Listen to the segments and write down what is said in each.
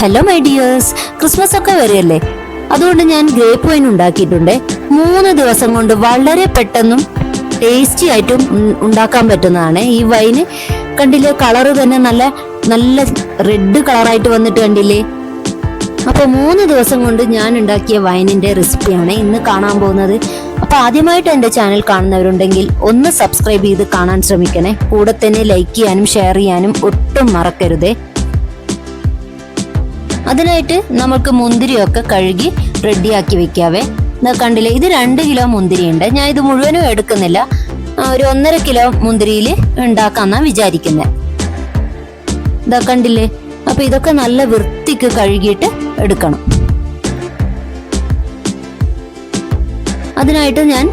Hello my dears Christmas ഒക്കെ വരുമല്ലേ അതുകൊണ്ട് ഞാൻ ഗ്രേപ്പ് വൈൻ ഉണ്ടാക്കിയിട്ടുണ്ട്. മൂന്ന് ദിവസം കൊണ്ട് വളരെ പെട്ടെന്നും ടേസ്റ്റി ആയിട്ടും ഉണ്ടാക്കാൻ പറ്റുന്നതാണ്. ഈ വൈന് കണ്ടില്ലേ? കളറ് തന്നെ നല്ല നല്ല റെഡ് കളറായിട്ട് വന്നിട്ട് കണ്ടില്ലേ? അപ്പൊ മൂന്ന് ദിവസം കൊണ്ട് ഞാൻ ഉണ്ടാക്കിയ വൈനിന്റെ റെസിപ്പിയാണ് ഇന്ന് കാണാൻ പോകുന്നത്. അപ്പൊ ആദ്യമായിട്ട് എന്റെ ചാനൽ കാണുന്നവരുണ്ടെങ്കിൽ ഒന്ന് സബ്സ്ക്രൈബ് ചെയ്ത് കാണാൻ ശ്രമിക്കണേ. കൂടെ തന്നെ ലൈക്ക് ചെയ്യാനും ഷെയർ ചെയ്യാനും ഒട്ടും മറക്കരുതേ. അതിനായിട്ട് നമുക്ക് മുന്തിരിയൊക്കെ കഴുകി റെഡിയാക്കി വെക്കാവേ. എന്നാ കണ്ടില്ലേ ഇത് രണ്ട് കിലോ മുന്തിരി ഉണ്ട് ഞാൻ ഇത് മുഴുവനും എടുക്കുന്നില്ല. ഒരു ഒന്നര കിലോ മുന്തിരിയിൽ ഉണ്ടാക്കാന്നാ വിചാരിക്കുന്നത് ഇതാ കണ്ടില്ലേ അപ്പൊ ഇതൊക്കെ നല്ല വൃത്തിക്ക് കഴുകിയിട്ട് എടുക്കണം. അതിനായിട്ട് ഞാൻ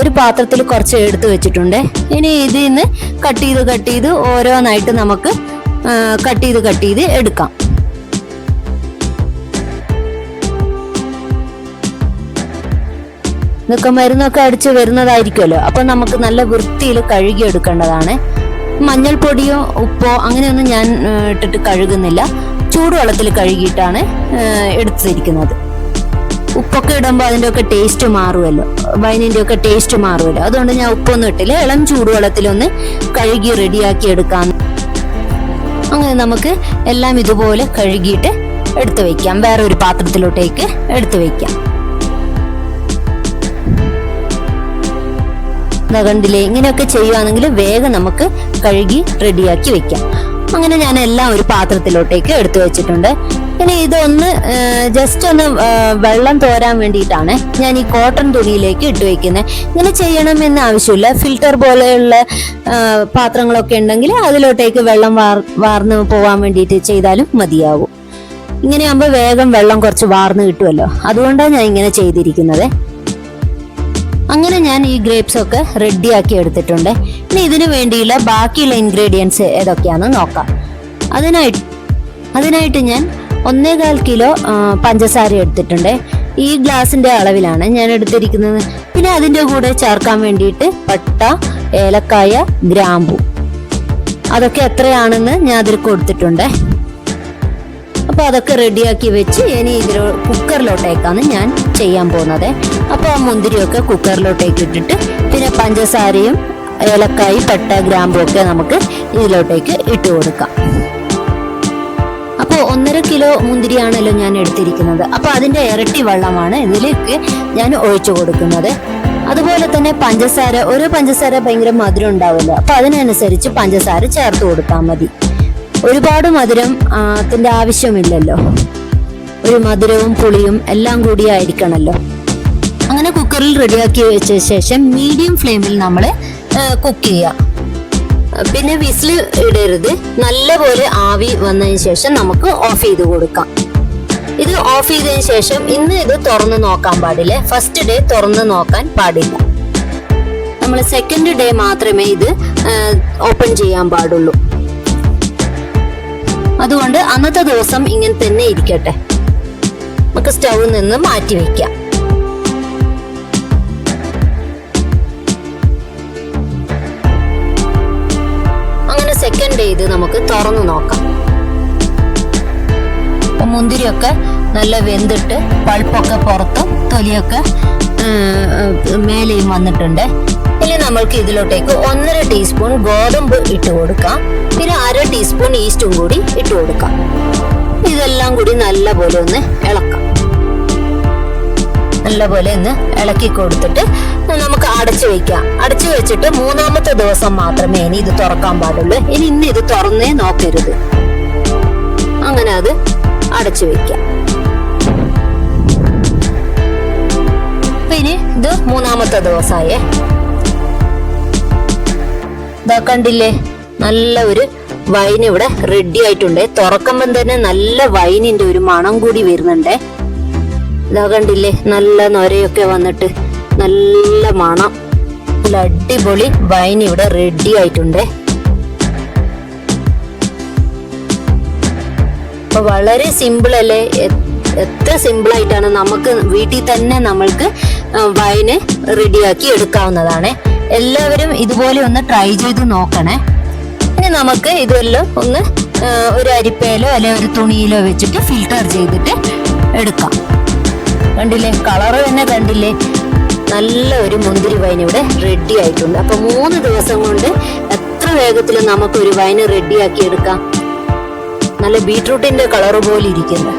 ഒരു പാത്രത്തിൽ കുറച്ച് എടുത്തു വെച്ചിട്ടുണ്ട്. ഇനി ഇതിൽ നിന്ന് കട്ട് ചെയ്ത് കട്ട് ചെയ്ത് ഓരോന്നായിട്ട് നമുക്ക് കട്ട് ചെയ്ത് കട്ട് ചെയ്ത് എടുക്കാം. ഇതൊക്കെ മരുന്നൊക്കെ അടിച്ച് വരുന്നതായിരിക്കുമല്ലോ. അപ്പൊ നമുക്ക് നല്ല വൃത്തിയിൽ കഴുകി എടുക്കേണ്ടതാണ് മഞ്ഞൾപ്പൊടിയോ ഉപ്പോ അങ്ങനെയൊന്നും ഞാൻ ഇട്ടിട്ട് കഴുകുന്നില്ല. ചൂടുവെള്ളത്തിൽ കഴുകിയിട്ടാണ് എടുത്തിരിക്കുന്നത്. ഉപ്പൊക്കെ ഇടുമ്പോൾ അതിന്റെ ഒക്കെ ടേസ്റ്റ് മാറുമല്ലോ. വൈനിന്റെ ഒക്കെ ടേസ്റ്റ് മാറുമല്ലോ. അതുകൊണ്ട് ഞാൻ ഉപ്പൊന്നും ഇട്ടില്ല. ഇളം ചൂടുവെള്ളത്തിലൊന്ന് കഴുകി റെഡിയാക്കി എടുക്കാം. അങ്ങനെ നമുക്ക് എല്ലാം ഇതുപോലെ കഴുകിയിട്ട് എടുത്തു വയ്ക്കാം വേറെ ഒരു പാത്രത്തിലോട്ടേക്ക് എടുത്തു വെക്കാം. കണ്ടില്ലേ? ഇങ്ങനെയൊക്കെ ചെയ്യുകയാണെങ്കിൽ വേഗം നമുക്ക് കഴുകി റെഡിയാക്കി വെക്കാം. അങ്ങനെ ഞാൻ എല്ലാം ഒരു പാത്രത്തിലോട്ടേക്ക് എടുത്തു വെച്ചിട്ടുണ്ട്. ഇനി ഇതൊന്ന് ജസ്റ്റ് ഒന്ന് വെള്ളം തോരാൻ വേണ്ടിയിട്ടാണ് ഞാൻ ഈ കോട്ടൺ തുണിയിലേക്ക് ഇട്ട് വയ്ക്കുന്നത് ഇങ്ങനെ ചെയ്യണമെന്ന് ആവശ്യമില്ല. ഫിൽറ്റർ പോലെയുള്ള പാത്രങ്ങളൊക്കെ ഉണ്ടെങ്കിൽ അതിലോട്ടേക്ക് വെള്ളം വാർ വാർന്ന് പോകാൻ വേണ്ടിയിട്ട് ചെയ്താലും മതിയാകും ഇങ്ങനെയാകുമ്പോൾ വേഗം വെള്ളം കുറച്ച് വാർന്ന് കിട്ടുമല്ലോ. അതുകൊണ്ടാണ് ഞാൻ ഇങ്ങനെ ചെയ്തിരിക്കുന്നത്. അങ്ങനെ ഞാൻ ഈ ഗ്രേപ്സ് ഒക്കെ റെഡിയാക്കി എടുത്തിട്ടുണ്ട്. ഇനി ഇതിനു വേണ്ടിയുള്ള ബാക്കിയുള്ള ഇൻഗ്രീഡിയൻസ് ഏതൊക്കെയാണെന്ന് നോക്കാം. അതിനായിട്ട് അതിനായിട്ട് ഞാൻ ഒന്നേകാൽ കിലോ പഞ്ചസാര എടുത്തിട്ടുണ്ട്. ഈ ഗ്ലാസിന്റെ അളവിലാണ് ഞാൻ എടുത്തിരിക്കുന്നത്. പിന്നെ അതിന്റെ കൂടെ ചേർക്കാൻ വേണ്ടിയിട്ട് പട്ട ഏലക്കായ ഗ്രാമ്പു. അതൊക്കെ എത്രയാണെന്ന് ഞാൻ അതിൽ കൊടുത്തിട്ടുണ്ട്. അപ്പൊ അതൊക്കെ റെഡിയാക്കി വെച്ച് ഇനി ഇതിലോ കുക്കറിലോട്ടേക്കാണ് ഞാൻ ചെയ്യാൻ പോകുന്നത്. അപ്പോൾ ആ മുന്തിരിയൊക്കെ കുക്കറിലോട്ടേക്ക് ഇട്ടിട്ട് പിന്നെ പഞ്ചസാരയും ഏലക്കായി പട്ട ഗ്രാമ്പും ഒക്കെ നമുക്ക് ഇതിലോട്ടേക്ക് ഇട്ട് കൊടുക്കാം. അപ്പോൾ ഒന്നര കിലോ മുന്തിരിയാണല്ലോ ഞാൻ എടുത്തിരിക്കുന്നത്. അപ്പോൾ അതിന്റെ ഇരട്ടി വെള്ളമാണ് ഇതിലേക്ക് ഞാൻ ഒഴിച്ചു കൊടുക്കുന്നത്. അതുപോലെ തന്നെ പഞ്ചസാര ഓരോ പഞ്ചസാര ഭയങ്കര മധുരം ഉണ്ടാവില്ല. അപ്പൊ അതിനനുസരിച്ച് പഞ്ചസാര ചേർത്ത് കൊടുത്താൽ മതി. ഒരുപാട് മധുരം ആ, ത്തിന്റെ ആവശ്യമില്ലല്ലോ. ഒരു മധുരവും പുളിയും എല്ലാം കൂടി ആയിരിക്കണമല്ലോ അങ്ങനെ കുക്കറിൽ റെഡിയാക്കി വെച്ച ശേഷം മീഡിയം ഫ്ലെയിമിൽ നമ്മൾ കുക്ക് ചെയ്യുക പിന്നെ വിസിൽ ഇടരുത്. നല്ലപോലെ ആവി വന്നതിന് ശേഷം നമുക്ക് ഓഫ് ചെയ്ത് കൊടുക്കാം. ഇത് ഓഫ് ചെയ്തതിന് ശേഷം ഇന്ന് ഇത് തുറന്ന് നോക്കാൻ പാടില്ല. ഫസ്റ്റ് ഡേ തുറന്ന് നോക്കാൻ പാടില്ല. നമ്മൾ സെക്കൻഡ് ഡേ മാത്രമേ ഇത് ഓപ്പൺ ചെയ്യാൻ പാടുള്ളൂ. അതുകൊണ്ട് അന്നത്തെ ദിവസം ഇങ്ങനെ തന്നെ ഇരിക്കട്ടെ. നമുക്ക് സ്റ്റൗവിൽ നിന്ന് മാറ്റി വെക്കാം. അങ്ങനെ സെക്കൻഡ് ഡേ ഇത് നമുക്ക് തുറന്നു നോക്കാം. മുന്തിരിയൊക്കെ നല്ല വെന്തിട്ട് പൾപ്പൊക്കെ പുറത്തും തൊലിയൊക്കെ മേലെയും വന്നിട്ടുണ്ട്. ഇനി നമ്മൾക്ക് ഇതിലോട്ടേക്ക് ഒന്നര ടീസ്പൂൺ ഗോതമ്പ് ഇട്ട് കൊടുക്കാം. പിന്നെ അര ടീസ്പൂൺ ഈസ്റ്റും കൂടി ഇട്ട് കൊടുക്കാം. ഇതെല്ലാം കൂടി നല്ല പോലെ ഒന്ന് ഇളക്കാം. നല്ലപോലെ ഒന്ന് ഇളക്കി കൊടുത്തിട്ട് നമുക്ക് അടച്ചു വെക്കാം. അടച്ചു വെച്ചിട്ട് മൂന്നാമത്തെ ദിവസം മാത്രമേ ഇനി ഇത് തുറക്കാൻ പാടുള്ളൂ. ഇനി ഇന്ന് ഇത് തുറന്നേ നോക്കരുത്. അങ്ങനെ അത് അടച്ചു വെക്കാം. പിന്നെ ഇത് മൂന്നാമത്തെ ദിവസമായേ ഇതാ കണ്ടില്ലേ? നല്ല ഒരു വൈൻ ഇവിടെ റെഡി ആയിട്ടുണ്ട്. തുറക്കുമ്പം തന്നെ നല്ല വൈനിന്റെ ഒരു മണം കൂടി വരുന്നുണ്ട്. ഇതാ കണ്ടില്ലേ? നല്ല നൊരയൊക്കെ വന്നിട്ട് നല്ല മണം. നല്ല അടിപൊളി വൈൻ ഇവിടെ റെഡി ആയിട്ടുണ്ട്. അപ്പൊ വളരെ സിമ്പിൾ അല്ലേ? എത്ര സിമ്പിൾ ആയിട്ടാണ് നമുക്ക് വീട്ടിൽ തന്നെ നമ്മൾക്ക് വൈന് റെഡിയാക്കി എടുക്കാവുന്നതാണ്. എല്ലാവരും ഇതുപോലെ ഒന്ന് ട്രൈ ചെയ്ത് നോക്കണേ. ഇനി നമുക്ക് ഇതെല്ലാം ഒന്ന് ഒരു അരിപ്പയിലോ അല്ലെ ഒരു തുണിയിലോ വെച്ചിട്ട് ഫിൽട്ടർ ചെയ്തിട്ട് എടുക്കാം. കണ്ടില്ലേ? കളറ് തന്നെ കണ്ടില്ലേ? നല്ല ഒരു മുന്തിരി വൈൻ ഇവിടെ റെഡി ആയിട്ടുണ്ട്. അപ്പൊ മൂന്ന് ദിവസം കൊണ്ട് എത്ര വേഗത്തിൽ നമുക്ക് ഒരു വൈൻ റെഡിയാക്കി എടുക്കാം. നല്ല ബീട്രൂട്ടിന്റെ കളറ് പോലെ ഇരിക്കുന്നു.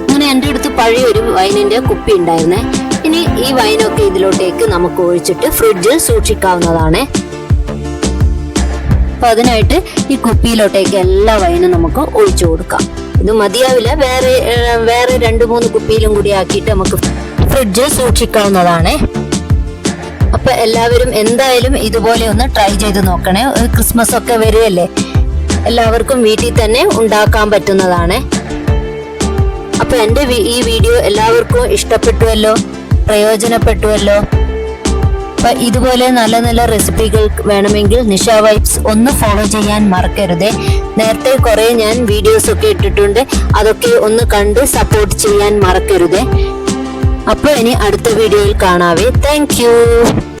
അങ്ങനെ എന്റെ അടുത്ത് പഴയ ഒരു വൈനിന്റെ കുപ്പി ഉണ്ടായിരുന്നേ. ഇനി ഈ വൈനൊക്കെ ഇതിലോട്ടേക്ക് നമുക്ക് ഒഴിച്ചിട്ട് ഫ്രിഡ്ജിൽ സൂക്ഷിക്കാവുന്നതാണ്. അപ്പൊ അതിനായിട്ട് ഈ കുപ്പിയിലോട്ടേക്ക് എല്ലാ വൈനും നമുക്ക് ഒഴിച്ചു കൊടുക്കാം. ഇത് മതിയാവില്ല. വേറെ വേറെ രണ്ട് മൂന്ന് കുപ്പിയിലും കൂടി ആക്കിയിട്ട് നമുക്ക് ഫ്രിഡ്ജിൽ സൂക്ഷിക്കാവുന്നതാണ്. അപ്പൊ എല്ലാവരും എന്തായാലും ഇതുപോലെ ഒന്ന് ട്രൈ ചെയ്ത് നോക്കണേ. ക്രിസ്മസ് ഒക്കെ വരികയല്ലേ? എല്ലാവർക്കും വീട്ടിൽ തന്നെ ഉണ്ടാക്കാൻ പറ്റുന്നതാണ്. അപ്പൊ എന്റെ ഈ വീഡിയോ എല്ലാവർക്കും ഇഷ്ടപ്പെട്ടുവല്ലോ? പ്രയോജനപ്പെട്ടുവല്ലോ. അപ്പൊ ഇതുപോലെ നല്ല നല്ല റെസിപ്പികൾ വേണമെങ്കിൽ നിഷ വൈബ്സ് ഒന്ന് ഫോളോ ചെയ്യാൻ മറക്കരുതേ. നേരത്തെ കുറെ ഞാൻ വീഡിയോസ് ഒക്കെ ഇട്ടിട്ടുണ്ട്. അതൊക്കെ ഒന്ന് കണ്ട് സപ്പോർട്ട് ചെയ്യാൻ മറക്കരുതേ. അപ്പോൾ ഇനി അടുത്ത വീഡിയോയിൽ കാണാവേ. താങ്ക്